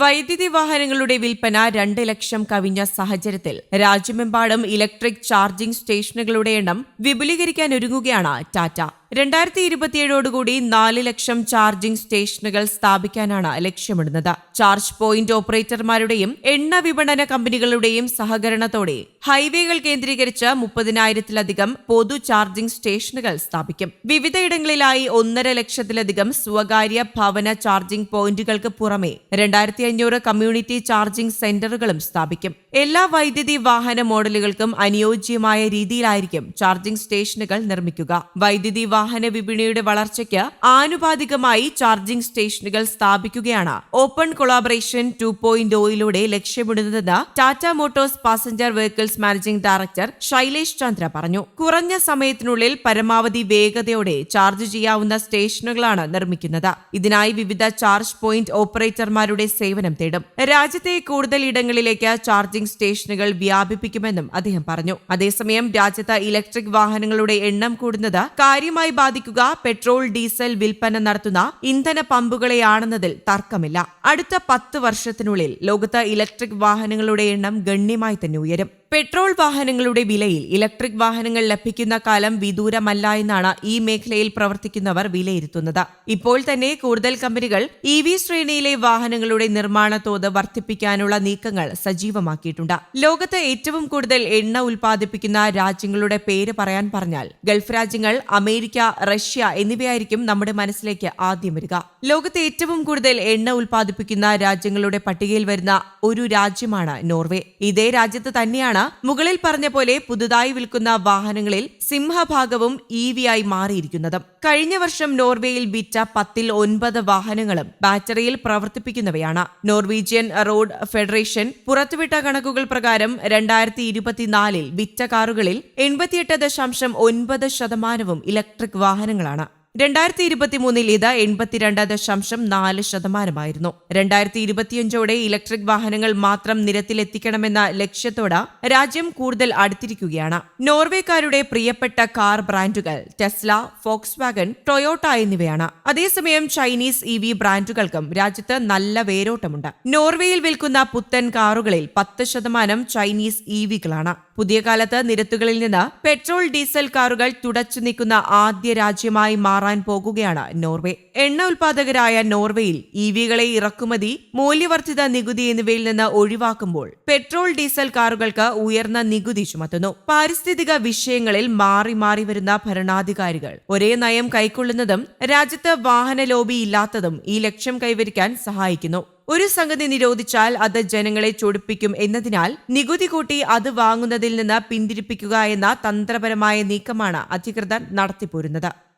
വൈദ്യുതി വാഹനങ്ങളുടെ വിൽപ്പന രണ്ട് ലക്ഷം കവിഞ്ഞ സാഹചര്യത്തിൽ രാജ്യമെമ്പാടും ഇലക്ട്രിക് ചാർജിംഗ് സ്റ്റേഷനുകളുടെ എണ്ണം വിപുലീകരിക്കാൻ ഒരുങ്ങുകയാണ് ടാറ്റ. രണ്ടായിരത്തി ഇരുപത്തിയേഴോടുകൂടി നാല് ലക്ഷം ചാർജിംഗ് സ്റ്റേഷനുകൾ സ്ഥാപിക്കാനാണ് ലക്ഷ്യമിടുന്നത്. ചാർജ് പോയിന്റ് ഓപ്പറേറ്റർമാരുടെയും എണ്ണ വിപണന കമ്പനികളുടെയും സഹകരണത്തോടെ ഹൈവേകൾ കേന്ദ്രീകരിച്ച് മുപ്പതിനായിരത്തിലധികം പൊതു ചാർജിംഗ് സ്റ്റേഷനുകൾ സ്ഥാപിക്കും. വിവിധയിടങ്ങളിലായി ഒന്നര ലക്ഷത്തിലധികം സ്വകാര്യ ഭവന ചാർജിംഗ് പോയിന്റുകൾക്ക് പുറമെ രണ്ടായിരത്തി അഞ്ഞൂറ് കമ്മ്യൂണിറ്റി ചാർജിംഗ് സെന്ററുകളും സ്ഥാപിക്കും. എല്ലാ വൈദ്യുതി വാഹന മോഡലുകൾക്കും അനുയോജ്യമായ രീതിയിലായിരിക്കും ചാർജിംഗ് സ്റ്റേഷനുകൾ നിർമ്മിക്കുക. വൈദ്യുതി വാഹന വിപണിയുടെ വളർച്ചയ്ക്ക് ആനുപാതികമായി ചാർജിംഗ് സ്റ്റേഷനുകൾ സ്ഥാപിക്കുകയാണ്. ഓപ്പൺ കൊളാബറേഷൻ ടു പോയിന്റ് ഒയിലൂടെ ലക്ഷ്യമിടുന്നതെന്ന് Tata motors passenger vehicles managing director Shailesh Chandra പറഞ്ഞു. കുറഞ്ഞ സമയത്തിനുള്ളിൽ പരമാവധി വേഗതയോടെ ചാർജ് ചെയ്യാവുന്ന സ്റ്റേഷനുകളാണ് നിർമ്മിക്കുന്നത്. ഇതിനായി വിവിധ ചാർജ് പോയിന്റ് ഓപ്പറേറ്റർമാരുടെ സേവനം തേടും. രാജ്യത്തെ കൂടുതൽ ഇടങ്ങളിലേക്ക് ചാർജിംഗ് സ്റ്റേഷനുകൾ വ്യാപിപ്പിക്കുമെന്നും അദ്ദേഹം പറഞ്ഞു. അതേസമയം രാജ്യത്ത് ഇലക്ട്രിക് വാഹനങ്ങളുടെ എണ്ണം കൂടുന്നത് കാര്യമായി ബാധിക്കുക പെട്രോൾ ഡീസൽ വിൽപ്പന നടത്തുന്ന ഇന്ധന പമ്പുകളെയാണെന്നതിൽ തർക്കമില്ല. അടുത്ത പത്ത് വർഷത്തിനുള്ളിൽ ലോകത്ത് ഇലക്ട്രിക് വാഹനങ്ങളുടെ എണ്ണം ഗണ്യമായി തന്നെ ഉയരും. പെട്രോൾ വാഹനങ്ങളുടെ വിലയിൽ ഇലക്ട്രിക് വാഹനങ്ങൾ ലഭിക്കുന്ന കാലം വിദൂരമല്ല എന്നാണ് ഈ മേഖലയിൽ പ്രവർത്തിക്കുന്നവർ വിലയിരുത്തുന്നത്. ഇപ്പോൾ തന്നെ കൂടുതൽ കമ്പനികൾ ഇ വി ശ്രേണിയിലെ വാഹനങ്ങളുടെ നിർമ്മാണ തോത് വർദ്ധിപ്പിക്കാനുള്ള നീക്കങ്ങൾ സജീവമാക്കിയിട്ടുണ്ട്. ലോകത്ത് ഏറ്റവും കൂടുതൽ എണ്ണ ഉൽപ്പാദിപ്പിക്കുന്ന രാജ്യങ്ങളുടെ പേര് പറയാൻ പറഞ്ഞാൽ ഗൾഫ് രാജ്യങ്ങൾ അമേരിക്ക റഷ്യ എന്നിവയായിരിക്കും നമ്മുടെ മനസ്സിലേക്ക് ആദ്യം വരിക. ലോകത്ത് ഏറ്റവും കൂടുതൽ എണ്ണ ഉൽപ്പാദിപ്പിക്കുന്ന രാജ്യങ്ങളുടെ പട്ടികയിൽ വരുന്ന ഒരു രാജ്യമാണ് നോർവേ. ഇതേ രാജ്യത്ത് തന്നെയാണ് മുകളിൽ പറഞ്ഞ പോലെ പുതുതായി വിൽക്കുന്ന വാഹനങ്ങളിൽ സിംഹഭാഗവും ഇ വി ആയി മാറിയിരിക്കുന്നത്. കഴിഞ്ഞ വർഷം നോർവേയിൽ വിറ്റ പത്തിൽ ഒൻപത് വാഹനങ്ങളും ബാറ്ററിയിൽ പ്രവർത്തിപ്പിക്കുന്നവയാണ്. നോർവീജിയൻ റോഡ് ഫെഡറേഷൻ പുറത്തുവിട്ട കണക്കുകൾ പ്രകാരം രണ്ടായിരത്തി ഇരുപത്തിനാലിൽ വിറ്റ കാറുകളിൽ എൺപത്തിയെട്ട് ദശാംശം ഒൻപത് ശതമാനവും ഇലക്ട്രിക് വാഹനങ്ങളാണ്. രണ്ടായിരത്തി ഇരുപത്തിമൂന്നിൽ ഇത് എൺപത്തിരണ്ട് ദശാംശം നാല് ശതമാനമായിരുന്നു. രണ്ടായിരത്തി ഇരുപത്തിയഞ്ചോടെ ഇലക്ട്രിക് വാഹനങ്ങൾ മാത്രം നിരത്തിലെത്തിക്കണമെന്ന ലക്ഷ്യത്തോട് രാജ്യം കൂടുതൽ അടുത്തിരിക്കുകയാണ്. നോർവേക്കാരുടെ പ്രിയപ്പെട്ട കാർ ബ്രാൻഡുകൾ ടെസ്ല ഫോക്സ് വാഗൺ ടൊയോട്ട എന്നിവയാണ്. അതേസമയം ചൈനീസ് ഇ വി ബ്രാൻഡുകൾക്കും രാജ്യത്ത് നല്ല വേരോട്ടമുണ്ട്. നോർവേയിൽ വിൽക്കുന്ന പുത്തൻ കാറുകളിൽ പത്ത് ശതമാനം ചൈനീസ് ഇ വികളാണ്. പുതിയ കാലത്ത് നിരത്തുകളിൽ നിന്ന് പെട്രോൾ ഡീസൽ കാറുകൾ തുടച്ചു നീക്കുന്ന ആദ്യ രാജ്യമായി മാറാൻ പോകുകയാണ്. നോർവേ എണ്ണ ഉൽപാദകരായ നോർവേയിൽ ഇ വികളെ ഇറക്കുമതി മൂല്യവർദ്ധിത നികുതി എന്നിവയിൽ നിന്ന് ഒഴിവാക്കുമ്പോൾ പെട്രോൾ ഡീസൽ കാറുകൾക്ക് ഉയർന്ന നികുതി ചുമത്തുന്നു. പാരിസ്ഥിതിക വിഷയങ്ങളിൽ മാറി മാറി വരുന്ന ഭരണാധികാരികൾ ഒരേ നയം കൈക്കൊള്ളുന്നതും രാജ്യത്ത് വാഹന ലോബി ഇല്ലാത്തതും ഈ ലക്ഷ്യം കൈവരിക്കാൻ സഹായിക്കുന്നു. ഒരു സംഗതി നിരോധിച്ചാൽ അത് ജനങ്ങളെ ചൊടിപ്പിക്കും എന്നതിനാൽ നികുതി കൂട്ടി അത് വാങ്ങുന്നതിൽ നിന്ന് പിന്തിരിപ്പിക്കുക എന്ന തന്ത്രപരമായ നീക്കമാണ് അധികൃതർ നടത്തിപ്പോരുന്നത്.